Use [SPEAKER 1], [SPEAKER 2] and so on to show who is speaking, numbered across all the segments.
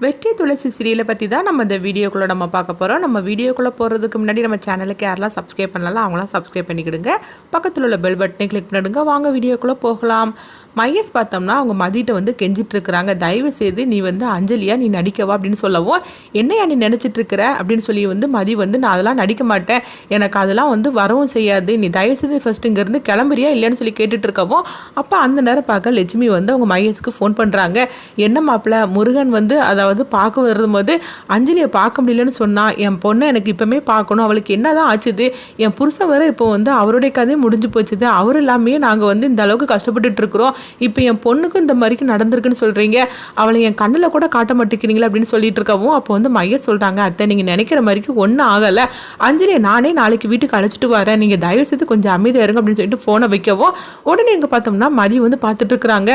[SPEAKER 1] വെറ്റി துளசி சீரியலை பற்றி தான் நம்ம இந்த வீடியோக்குள்ளே நம்ம பார்க்க போகிறோம் நம்ம வீடியோக்குள்ளே போகிறதுக்கு முன்னாடி நம்ம சேனலுக்கு யாரெல்லாம் சப்ஸ்கிரைப் பண்ணலாம் அவங்களாம் சப்ஸ்கிரைப் பண்ணிக்கிடுங்க. பக்கத்தில் உள்ள பெல் பட்டனை கிளிக் பண்ணிடுங்க. வாங்க வீடியோக்குள்ளே போகலாம். மையஸ் பார்த்தோம்னா அவங்க மதியிட்ட வந்து கெஞ்சிட்ருக்கிறாங்க தயவு செய்து நீ வந்து அஞ்சலியா நீ நடிக்கவா அப்படின்னு சொல்லவும் என்னையா நீ நினச்சிட்ருக்கிற அப்படின்னு சொல்லி வந்து மதி வந்து நான் அதெல்லாம் நடிக்க மாட்டேன். எனக்கு அதெல்லாம் வந்து வரவும் செய்யாது. நீ தயவு செய்து ஃபஸ்ட்டு இங்கேருந்து கிளம்புறியா இல்லைன்னு சொல்லி கேட்டுட்ருக்கவும் அப்போ அந்த நேரம் பார்க்க லட்சுமி வந்து அவங்க மையஸுக்கு ஃபோன் பண்ணுறாங்க என்ன மாப்பிள்ள முருகன் வந்து அதாவது பா பார்க்க வரும்போது அஞ்சலியை பார்க்க முடியலன்னு சொன்னால் என் பொண்ணை எனக்கு இப்போமே பார்க்கணும். அவளுக்கு என்ன தான் ஆச்சுது? என் புருஷன் வேற இப்போ வந்து அவருடைய கதையும் முடிஞ்சு போச்சுது. அவர் எல்லாமே நாங்கள் வந்து இந்த அளவுக்கு கஷ்டப்பட்டுட்டு இருக்கிறோம். இப்போ என் பொண்ணுக்கும் இந்த மாதிரிக்கு நடந்திருக்குன்னு சொல்கிறீங்க அவளை என் கண்ணில் கூட காட்ட மாட்டேங்கிறீங்களா? அப்படின்னு சொல்லிட்டு இருக்கவும் அப்போ வந்து மைய சொல்கிறாங்க அத்தை நீங்கள் நினைக்கிற மாதிரிக்கு ஒன்றும் ஆகலை. அஞ்சலியை நானே நாளைக்கு வீட்டுக்கு அழைச்சிட்டு வரேன். நீங்கள் தயவு செய்து கொஞ்சம் அமைதியாக இருங்க அப்படின்னு சொல்லிட்டு ஃபோனை வைக்கவும் உடனே எங்கே பார்த்தோம்னா மதி வந்து பார்த்துட்டு இருக்கிறாங்க.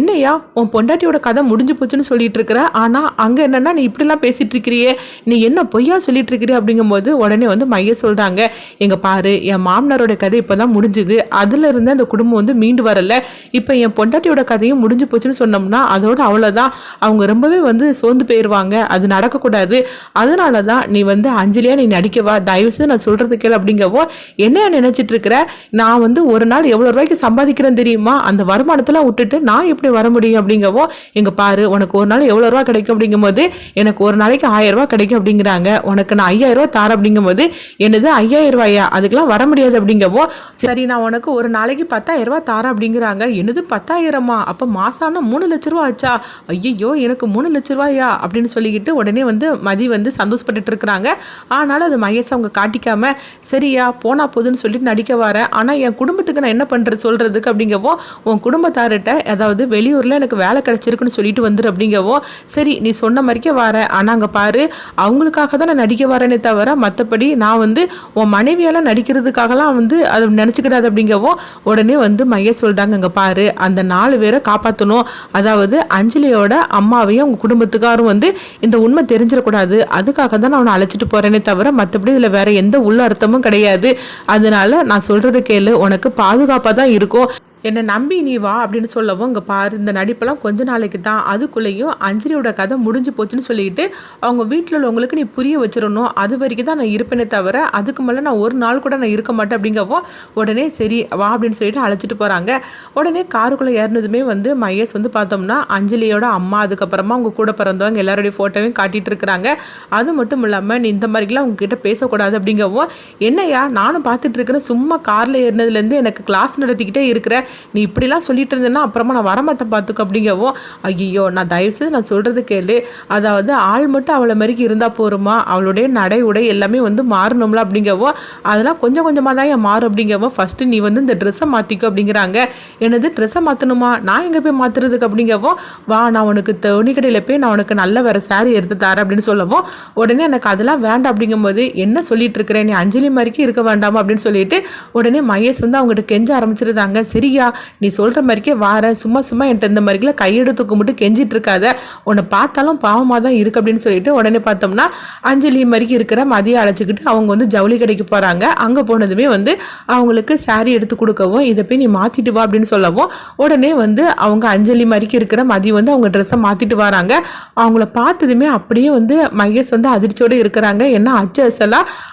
[SPEAKER 1] என்னையா உன் பொண்டாட்டியோட கதை முடிஞ்சு போச்சுன்னு சொல்லிட்டு இருக்கிற ஆனால் அங்கே என்ன என்னன்னா நீ இப்படிலாம் பேசிட்டு இருக்கிறியே நீ என்ன பொய்யா சொல்லிட்டு இருக்கிறிய அப்படிங்கும்போது உடனே வந்து மைய சொல்கிறாங்க எங்க பாரு என் மாமனாரோட கதை இப்போ தான் முடிஞ்சுது. அதுல இருந்து அந்த குடும்பம் வந்து மீண்டு வரல. இப்போ என் பொண்டாட்டியோட கதையும் முடிஞ்சு போச்சுன்னு சொன்னோம்னா அதோட அவ்வளோதான் அவங்க ரொம்பவே வந்து சோர்ந்து போயிடுவாங்க அது நடக்கக்கூடாது. அதனால தான் நீ வந்து அஞ்சலியா நீ நடிக்கவா தயவு செய்து நான் சொல்றது கேள் அப்படிங்கவோ என்ன நினைச்சிட்டு இருக்கிற நான் வந்து ஒரு நாள் எவ்வளோ ரூபாய்க்கு சம்பாதிக்கிறேன் தெரியுமா? அந்த வருமானத்தெல்லாம் விட்டுட்டு நான் எப்படி வர முடியும்? அப்படிங்கவோ எங்க பாரு உனக்கு ஒரு நாள் எவ்வளோ ரூபா கிடைக்கும்? அப்படிங்கும்போது எனக்கு ஒரு நாளைக்கு ஆயிரம் கிடைக்கும் அப்படிங்கிறாங்க. உனக்கு நான் ஐயாயிரம் ரூபாய் தாரேன் அப்படிங்கும்போது என்னது ஐயாயிரம் ரூபாயா? அதுக்கெல்லாம் வர முடியாது அப்படிங்கவோ சரி நான் உனக்கு ஒரு நாளைக்கு பத்தாயிரம் ரூபாய் தாரேன் அப்படிங்கிறாங்க. என்னது பத்தாயிரமா? அப்போ மாசம் மூணு லட்ச ரூபா ஆச்சா? ஐயோ எனக்கு மூணு லட்ச ரூபாயா? அப்படின்னு சொல்லிக்கிட்டு உடனே வந்து மதி வந்து சந்தோஷப்பட்டுட்டு இருக்கிறாங்க. ஆனாலும் அது மகேஷ் அவங்க காட்டிக்காம சரியா போனா போதுன்னு சொல்லிட்டு நடிக்க வரேன் ஆனா என் குடும்பத்துக்கு நான் என்ன பண்றது சொல்றதுக்கு அப்படிங்கவோ உன் குடும்பத்தார்கிட்ட அதாவது வெளியூர்ல எனக்கு வேலை கிடைச்சிருக்குன்னு சொல்லிட்டு வந்துரு அப்படிங்கவோ சரி நீ சொன்ன மாதிரி மாதிரிக்கே வரேன் ஆனால் அங்கே பாரு அவங்களுக்காக தான் நான் நடிக்க வரேனே தவிர மற்றபடி நான் வந்து உன் மனைவியெல்லாம் நடிக்கிறதுக்காகலாம் வந்து அதை நினச்சிக்கிடாது அப்படிங்கவும் உடனே வந்து மைய சொல்கிறாங்க இங்கே பாரு அந்த நாலு பேரை காப்பாற்றணும் அதாவது அஞ்சலியோட அம்மாவையும் அவங்க குடும்பத்துக்காரும் வந்து இந்த உண்மை தெரிஞ்சிடக்கூடாது. அதுக்காக தான் நான் அவனை அழைச்சிட்டு போகிறேனே தவிர மற்றபடி இதில் வேற எந்த உள்ள அர்த்தமும் கிடையாது. அதனால நான் சொல்கிறத கேளு. உனக்கு பாதுகாப்பாக தான் இருக்கும். என்னை நம்பி நீ வா அப்படின்னு சொல்லவும் இங்கே பாரு இந்த நடிப்பெல்லாம் கொஞ்ச நாளைக்கு தான். அதுக்குள்ளேயும் அஞ்சலியோட கதை முடிஞ்சு போச்சுன்னு சொல்லிட்டு அவங்க வீட்டில் உள்ளவங்களுக்கு நீ புரிய வச்சிடணும். அது வரைக்கும் தான் நான் இருப்பேனே தவிர அதுக்கு மேலே நான் ஒரு நாள் கூட நான் இருக்க மாட்டேன் அப்படிங்கவும் உடனே சரி வா அப்படின்னு சொல்லிட்டு அழைச்சிட்டு போகிறாங்க உடனே காருக்குள்ளே ஏறினதுமே வந்து மையஸ் வந்து பார்த்தோம்னா அஞ்சலியோட அம்மா அதுக்கப்புறமா அவங்க கூட பிறந்தவங்க எல்லாருடைய ஃபோட்டோவையும் காட்டிட்டு இருக்கிறாங்க. அது மட்டும் இல்லாமல் நீ இந்த மாதிரிலாம் உங்ககிட்ட பேசக்கூடாது அப்படிங்கவும் என்னையா நானும் பார்த்துட்டு இருக்கிறேன். சும்மா காரில் ஏறினதுலேருந்து எனக்கு கிளாஸ் நடத்திக்கிட்டே இருக்கிற நீ இப்படிலாம் சொல்லிட்டு இருந்தேன்னா அப்புறமா நான் வரமாட்டேன் பார்த்துக்க அப்படிங்கவும் ஐயோ நான் தயவுசெய்து நான் சொல்கிறது கேளு. அதாவது ஆள் மட்டும் அவளை மாதிரிக்கு இருந்தால் போருமா? அவளுடைய நடை உடை எல்லாமே வந்து மாறணும்ல அப்படிங்கவும் அதெல்லாம் கொஞ்சம் கொஞ்சமாக தான் ஏன் மாறும் அப்படிங்கவும் ஃபஸ்ட்டு நீ வந்து இந்த ட்ரெஸ்ஸை மாற்றிக்கோ அப்படிங்கிறாங்க. எனது ட்ரெஸ்ஸை மாற்றணுமா நான் எங்கே போய் மாற்றுறதுக்கு அப்படிங்கவும் வா நான் உனக்கு துணி கடையில் போய் நான் உனக்கு நல்ல வேறு saree எடுத்து தரேன் அப்படின்னு சொல்லவும் உடனே எனக்கு அதெல்லாம் வேண்டாம் அப்படிங்கும்போது என்ன சொல்லிட்டு இருக்கிறேன் நீ அஞ்சலி மாதிரிக்கு இருக்க வேண்டாமா? அப்படின்னு சொல்லிட்டு உடனே மகேஷ் வந்து அவங்ககிட்ட கெஞ்ச ஆரம்பிச்சிருந்தாங்க. சரியா நீ சொல்கிற மாதிரிக்கே வாரேன் சும்மா சும்மா என்கிட்ட இந்த மாதிரிக்கெல்லாம் கையெடுத்து கும்பிட்டு கெஞ்சிட்டு இருக்காத. உன்னை பார்த்தாலும் பாவமாக தான் இருக்கு அப்படின்னு சொல்லிட்டு உடனே பார்த்தோம்னா அஞ்சலி மாதிரிக்கு இருக்கிற மதியம் அழைச்சிக்கிட்டு அவங்க வந்து ஜவுளி கடைக்கு போகிறாங்க அங்கே போனதுமே வந்து அவங்களுக்கு சாரீ எடுத்து கொடுக்கவும் இதை போய் நீ மாற்றிட்டு வா அப்படின்னு சொல்லவும் உடனே வந்து அவங்க அஞ்சலி மாதிரிக்கு இருக்கிற மதி வந்து அவங்க ட்ரெஸ்ஸை மாற்றிட்டு வராங்க. அவங்கள பார்த்ததுமே அப்படியே வந்து மகேஷ் வந்து அதிர்ச்சியோடு இருக்கிறாங்க. என்ன அச்சு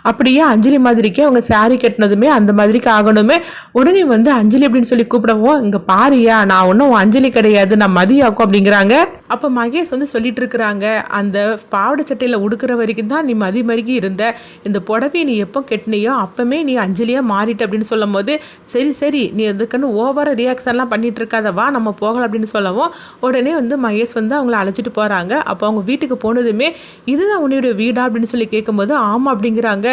[SPEAKER 1] அப்படியே அஞ்சலி மாதிரிக்கே அவங்க சாரீ கட்டினதுமே அந்த மாதிரிக்கு ஆகணுமே. உடனே வந்து அஞ்சலி அப்படின்னு சொல்லி கூப்பிடவும் இங்கே பாரியா நான் ஒன்றும் அஞ்சலி கிடையாது நான் மதியாக்கும் அப்படிங்கிறாங்க. அப்போ மகேஷ் வந்து சொல்லிட்டு இருக்கிறாங்க அந்த பாவாடை சட்டையில் உடுக்கிற வரைக்கும் தான் நீ மதி மருகி இருந்த. இந்த புடவையை நீ எப்போ கெட்டினியோ அப்பமே நீ அஞ்சலியாக மாறிட்ட அப்படின்னு சொல்லும் போது சரி சரி நீ அதுக்குன்னு ஓவராக ரியாக்ஷன்லாம் பண்ணிட்டு இருக்காதவா நம்ம போகலாம் அப்படின்னு சொல்லவும் உடனே வந்து மகேஷ் வந்து அவங்கள அழைச்சிட்டு போகிறாங்க அப்போ அவங்க வீட்டுக்கு போனதுமே இதுதான் உன்னுடைய வீடா அப்படின்னு சொல்லி கேட்கும்போது ஆமாம் அப்படிங்கிறாங்க.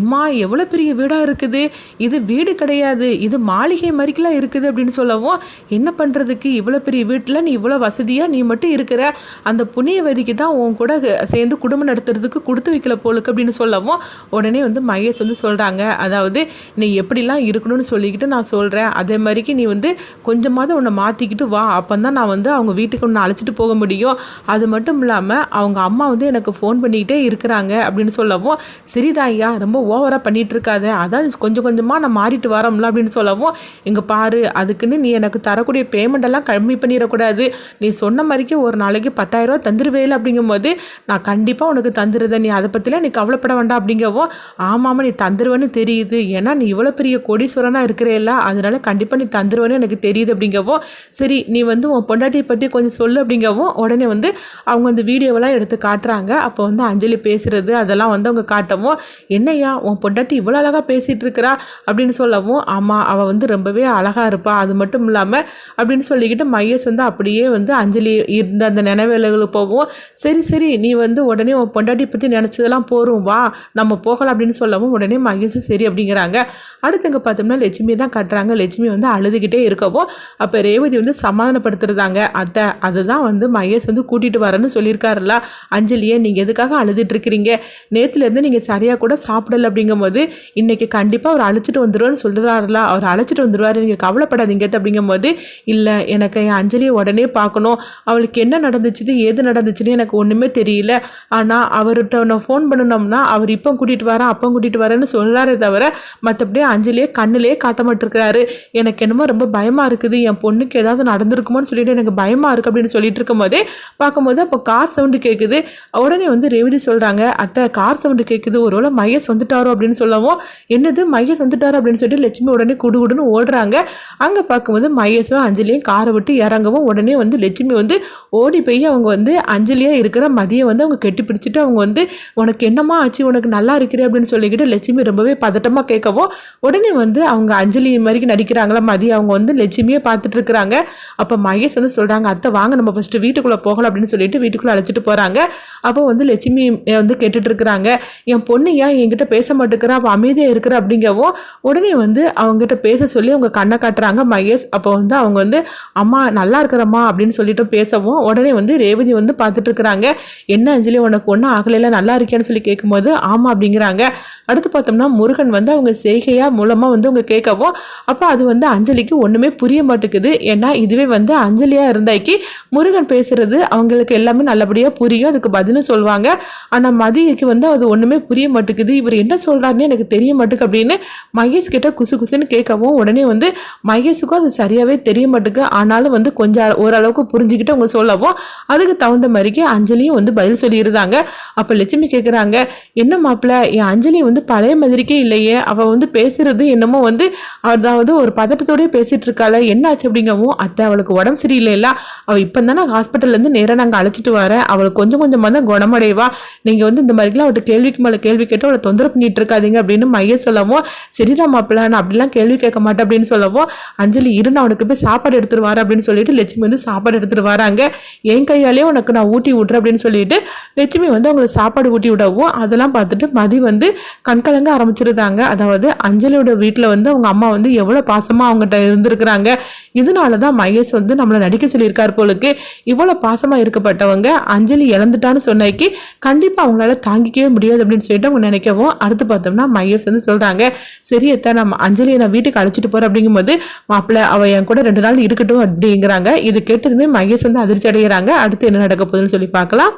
[SPEAKER 1] எம்மா எவ்வளோ பெரிய வீடாக இருக்குது? இது வீடு கிடையாது இது மாளிகை மாதிரிக்கெல்லாம் இருக்குது. அப்படின்னு சொல்லவும் என்ன பண்ணுறதுக்கு இவ்வளோ பெரிய வீட்டில் நீ இவ்வளோ வசதியாக நீ மட்டும் இருக்கிற? அந்த புண்ணியவதிக்கு தான் உன் கூட சேர்ந்து குடும்பம் நடத்துறதுக்கு கொடுத்து வைக்கல போலுக்கு அப்படின்னு சொல்லவும் உடனே வந்து மகேஷ் வந்து சொல்கிறாங்க அதாவது நீ எப்படிலாம் இருக்கணும்னு சொல்லிக்கிட்டு நான் சொல்கிறேன் அதே மாதிரிக்கு நீ வந்து கொஞ்சமாவது உன்னை மாற்றிக்கிட்டு வா. அப்போ தான் நான் வந்து அவங்க வீட்டுக்கு உன்னை அழைச்சிட்டு போக முடியும். அது மட்டும் இல்லாமல் அவங்க அம்மா வந்து எனக்கு ஃபோன் பண்ணிக்கிட்டே இருக்கிறாங்க அப்படின்னு சொல்லவும் சரிதான் ஐயா ரொம்ப ஓவராக பண்ணிகிட்டு இருக்காத. அதான் கொஞ்சம் கொஞ்சமாக நான் மாறிட்டு வரோம்ல அப்படின்னு சொல்லவும் இங்கே பாரு அதுக்குன்னு நீ எனக்கு தரக்கூடிய பேமெண்ட் எல்லாம் கம்மி பண்ணிடக்கூடாது. நீ சொன்ன மாதிரிக்கு ஒரு நாளைக்கு பத்தாயிரரூவா தந்துருவேல அப்படிங்கும்போது நான் கண்டிப்பாக உனக்கு தந்துடுதேன் நீ அதை பற்றிலாம் நீ கவலைப்பட வேண்டாம் அப்படிங்கவும் ஆமாம் நீ தந்துருவேன்னு தெரியுது. ஏன்னா நீ இவ்வளோ பெரிய கோடீஸ்வரனாக இருக்கிறேல்ல அதனால கண்டிப்பாக நீ தந்துருவேன்னு எனக்கு தெரியுது அப்படிங்கவும் சரி நீ வந்து உன் பொண்டாட்டியை பற்றி கொஞ்சம் சொல்லு அப்படிங்கவும் உடனே வந்து அவங்க அந்த வீடியோவெல்லாம் எடுத்து காட்டுறாங்க. அப்போ வந்து அஞ்சலி பேசுகிறது அதெல்லாம் வந்து அவங்க காட்டவும் என்னய்யா உன் பொண்டாட்டி இவ்வளோ அழகாக பேசிகிட்டு இருக்கிறா அப்படின்னு சொல்லவும் ஆமாம் அவள் வந்து ரொம்பவே அழகாக இருப்பா அது மட்டும் இல்லாமல் அப்படின்னு சொல்லிக்கிட்டு மையஸ் வந்து அப்படியே வந்து அஞ்சலி இருந்த அந்த நினைவேலைகளுக்கு போகவும் சரி சரி நீ வந்து உடனே உன் பொண்டாட்டி பற்றி நினச்சதெல்லாம் போகிறோம் வா நம்ம போகலாம் அப்படின்னு சொல்லவும் உடனே மையஸும் சரி அப்படிங்கிறாங்க. அடுத்தங்க பார்த்தோம்னா லட்சுமி தான் கட்டுறாங்க. லட்சுமி வந்து அழுதுகிட்டே இருக்கவும் அப்போ ரேவதி வந்து சமாதானப்படுத்துறதாங்க. அத்தை அதுதான் வந்து மகேஷ் வந்து கூட்டிகிட்டு வரேன்னு சொல்லியிருக்காருல்ல. அஞ்சலியை நீங்கள் எதுக்காக அழுதுட்டுருக்கிறீங்க நேற்றுலேருந்து நீங்கள் சரியாக கூட சாப்பிடல அப்படிங்கும்போது இன்றைக்கி கண்டிப்பாக அவர் அழைச்சிட்டு வந்துடுவார்னு சொல்கிறாருல அவர் அழைச்சிட்டு வந்துடுவார் நீங்கள் பயப்படாதீங்க அப்படிங்கும்போது இல்லை எனக்கு என் அஞ்சலியை உடனே பார்க்கணும். அவளுக்கு என்ன நடந்துச்சுது ஏது நடந்துச்சுன்னு எனக்கு ஒன்றுமே தெரியல. ஆனால் அவர்கிட்ட நான் ஃபோன் பண்ணணும்னா அவர் இப்போ கூட்டிகிட்டு வரேன் அப்போ கூட்டிகிட்டு வரேன்னு சொல்கிறாரே தவிர மற்றபடி அஞ்சலியே கண்ணிலே காட்ட மாட்டிருக்கிறாரு. எனக்கு என்னமோ ரொம்ப பயமாக இருக்குது. என் பொண்ணுக்கு ஏதாவது நடந்திருக்குமோன்னு சொல்லிட்டு எனக்கு பயமாக இருக்குது அப்படின்னு சொல்லிட்டு இருக்கும்போதே பார்க்கும்போது அப்போ கார் சவுண்டு கேட்குது உடனே வந்து ரேவதி சொல்கிறாங்க அத்தை கார் சவுண்டு கேட்குது ஒருவேளை மையஸ் வந்துட்டாரோ? அப்படின்னு சொல்லவும் என்னது மையஸ் வந்துட்டாரோ? அப்படின்னு சொல்லிட்டு லட்சுமி உடனே குடு குடுன்னு ஓடுறாங்க. அங்கே பார்க்கும்போது மகேஷும் அஞ்சலியும் காரை விட்டு இறங்கவும் உடனே வந்து லட்சுமி வந்து ஓடி போய் அவங்க வந்து அஞ்சலியாக இருக்கிற மதியை வந்து அவங்க கெட்டி பிடிச்சிட்டு அவங்க வந்து உனக்கு என்னம்மா ஆச்சு? உனக்கு நல்லா இருக்கிறே அப்படின்னு சொல்லிக்கிட்டு லட்சுமி ரொம்பவே பதட்டமாக கேட்கவும் உடனே வந்து அவங்க அஞ்சலி மாதிரி நடிக்கிறாங்களா மதியம் அவங்க வந்து லட்சுமியே பார்த்துட்டு இருக்கிறாங்க. அப்போ மகேஷ் வந்து சொல்கிறாங்க அத்தை வாங்க நம்ம ஃபஸ்ட்டு வீட்டுக்குள்ளே போகலாம் அப்படின்னு சொல்லிட்டு வீட்டுக்குள்ளே அழைச்சிட்டு போகிறாங்க அப்போ வந்து லட்சுமி வந்து கேட்டுட்டு இருக்கிறாங்க என் பொண்ணு ஏன் என்கிட்ட பேச மாட்டேங்கிறா? அவள் அமைதியாக இருக்கிற? அப்படிங்கவும் உடனே வந்து அவங்ககிட்ட பேச சொல்லி அவங்க கண்ணை காட்டுறாங்க. மகேஷ். அப்போ வந்து அவங்க வந்து அம்மா நல்லா இருக்கிறம்மா அப்படின்னு சொல்லிட்டு பேசவும் உடனே வந்து ரேவதி வந்து பார்த்துட்டு இருக்கிறாங்க என்ன அஞ்சலி உனக்கு ஒன்றும் ஆகலையில நல்லா இருக்கேன்னு சொல்லி கேட்கும்போது ஆமாம் அப்படிங்கிறாங்க. அடுத்து பார்த்தோம்னா முருகன் வந்து அவங்க செய்கையாக மூலமாக வந்து அவங்க கேட்கவும் அப்போ அது வந்து அஞ்சலிக்கு ஒன்றுமே புரிய மாட்டேங்குது. ஏன்னா இதுவே வந்து அஞ்சலியாக இருந்தாக்கி முருகன் பேசுறது அவங்களுக்கு எல்லாமே நல்லபடியாக புரியும். அதுக்கு பதிலும் சொல்லுவாங்க ஆனால் மதியக்கு வந்து அது ஒன்றுமே புரிய மாட்டேங்குது. இவர் என்ன சொல்கிறாருன்னு எனக்கு தெரிய மாட்டேங்குது அப்படின்னு மகேஷ் கிட்ட குசு குசுன்னு கேட்கவும் உடனே வந்து மகேஷுக்கும் அது சரியாகவே தெரிய மாட்டேங்குது. ஆனாலும் வந்து கொஞ்சம் ஓரளவுக்கு புரிஞ்சுக்கிட்டு அவங்க சொல்லவும் அதுக்கு தகுந்த மாதிரிக்கு அஞ்சலியும் வந்து பதில் சொல்லியிருந்தாங்க. அப்போ லட்சுமி கேட்குறாங்க என்ன மாப்பிள்ள என் அஞ்சலி வந்து பழைய மாதிரிக்கே இல்லையே. அவள் வந்து பேசுகிறது என்னமோ வந்து அதாவது ஒரு பதட்டத்தோடய பேசிகிட்டு இருக்காள. என்னாச்சு அப்படிங்கவும் அத்தை அவளுக்கு உடம்பு சரியில்லைல்ல. அவள் இப்போ தானே ஹாஸ்பிட்டல்லேருந்து நேராக நாங்கள் அழைச்சிட்டு வரேன் அவளுக்கு கொஞ்சம் கொஞ்சமாக தான் குணமடைவா. நீங்கள் வந்து இந்த மாதிரிலாம் அவட்ட கேள்விக்கு மேலே கேள்வி கேட்டு அவளை தொந்தரவு பண்ணிட்டு இருக்காதீங்க அப்படின்னு மைய சொல்லவும் சரிதான் மாப்பிள்ள நான் அப்படிலாம் கேள்வி கேட்க மாட்டேன் அப்படின்னு சொல்லவும் அஞ்சலி இரு நான் உனக்கு போய் சாப்பாடு எடுத்துட்டு வரேன் அப்படின்னு சொல்லிட்டு லட்சுமி வந்து சாப்பாடு எடுத்துட்டு வராங்க. என் கையாலேயே உனக்கு நான் ஊட்டி விட்றேன் அப்படின்னு சொல்லிட்டு லட்சுமி வந்து அவங்களுக்கு சாப்பாடு ஊட்டி விடவும் அதெல்லாம் பார்த்துட்டு மதி வந்து கண்கலங்க ஆரம்பிச்சிருந்தாங்க. அதாவது அஞ்சலியோட வீட்டில் வந்து அவங்க அம்மா வந்து எவ்வளோ பாசமாக அவங்ககிட்ட இருந்திருக்கிறாங்க. இதனால தான் மகேஷ் வந்து நம்மளை நடிக்க சொல்லியிருக்கார் போலுக்கு. இவ்வளோ பாசமாக இருக்கப்பட்டவங்க அஞ்சலி இழந்துட்டான்னு சொன்னாக்கி கண்டிப்பாக அவங்களால தாங்கிக்கவே முடியாது அப்படின்னு சொல்லிட்டு அவங்க நினைக்கவும் அடுத்து பார்த்தோம்னா மகேஷ் வந்து சொல்கிறாங்க சரி எத்தனை நம்ம அஞ்சலியை நான் வீட்டுக்கு அழைச்சிட்டு போகிறேன் அப்படிங்கும்போது மாப்பிள்ளை அவள் என் கூட ரெண்டு நாள் இருக்கட்டும் அப்படிங்கிறாங்க. இது கேட்டதுமே மகேஷ் வந்து அதிர்ச்சி அடைகிறாங்க. அடுத்து என்ன நடக்க போகுதுன்னு சொல்லி பார்க்கலாம்.